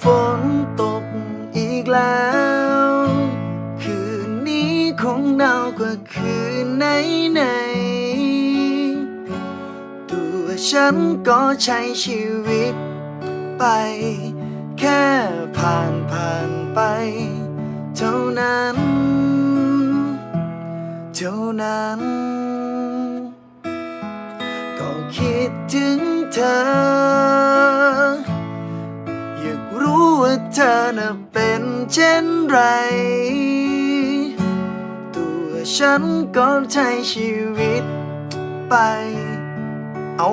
ฝนตกอีกแล้ว คืนนี้คงหนาวกว่าคืนไหนไหนๆตัวฉันก็ใช้ชีวิตไป แค่ผ่านผ่านไป เท่านั้น เท่านั้น ก็คิดถึงเธอ อยากรู้ว่าเธอน่ะเป็นเช่นไร ตัวฉันก็ใช้ชีวิตไป เอา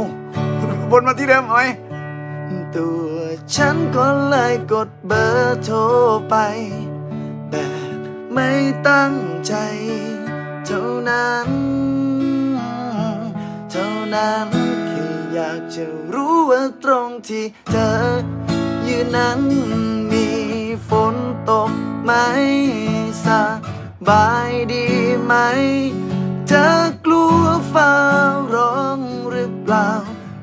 วนมาที่เดิมเอาไหมตัวฉันก็เลยกดเบอร์โทรไป แบบไม่ตั้งใจ เท่านั้น เท่านั้นแค่อยากจะรู้ว่าตรงที่เธอ ยืนนั้นมีฝนตกไหมสบายดีไหมเธอกลัวฟ้าร้องหรือเปล่า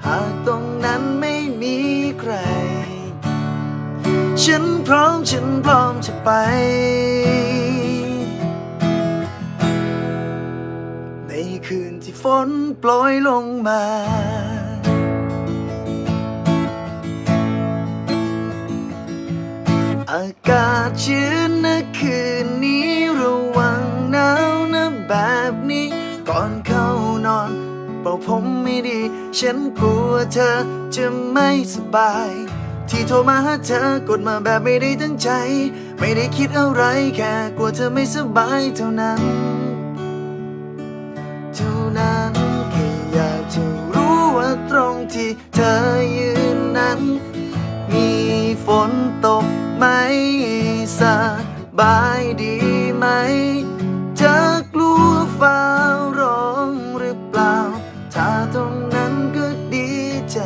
หากตรงนั้นไม่มีใคร ฉันพร้อมฉันพร้อมจะไป ในคืนที่ฝนโปรยลงมา อากาศชื้นนะคืนนี้ระวังหนาวนะแบบนี้ ก่อนเข้านอนเป่าผมไม่ดี ฉันกลัวเธอจะไม่สบาย ที่โทรมาหาเธอกดมาแบบไม่ได้ตั้งใจ ไม่ได้คิดอะไรแค่กลัวเธอไม่สบายเท่านั้น เท่านั้นแค่อยากจะรู้ว่าตรงที่เธอยืนนั้น มีฝนตก บายดีไหม จะกลัวฟ้าร้องหรือเปล่า ถ้าตรงนั้นก็ดีใจ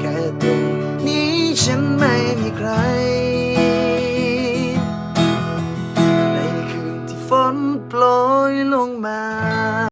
แค่ตรงนี้ฉันไม่มีใคร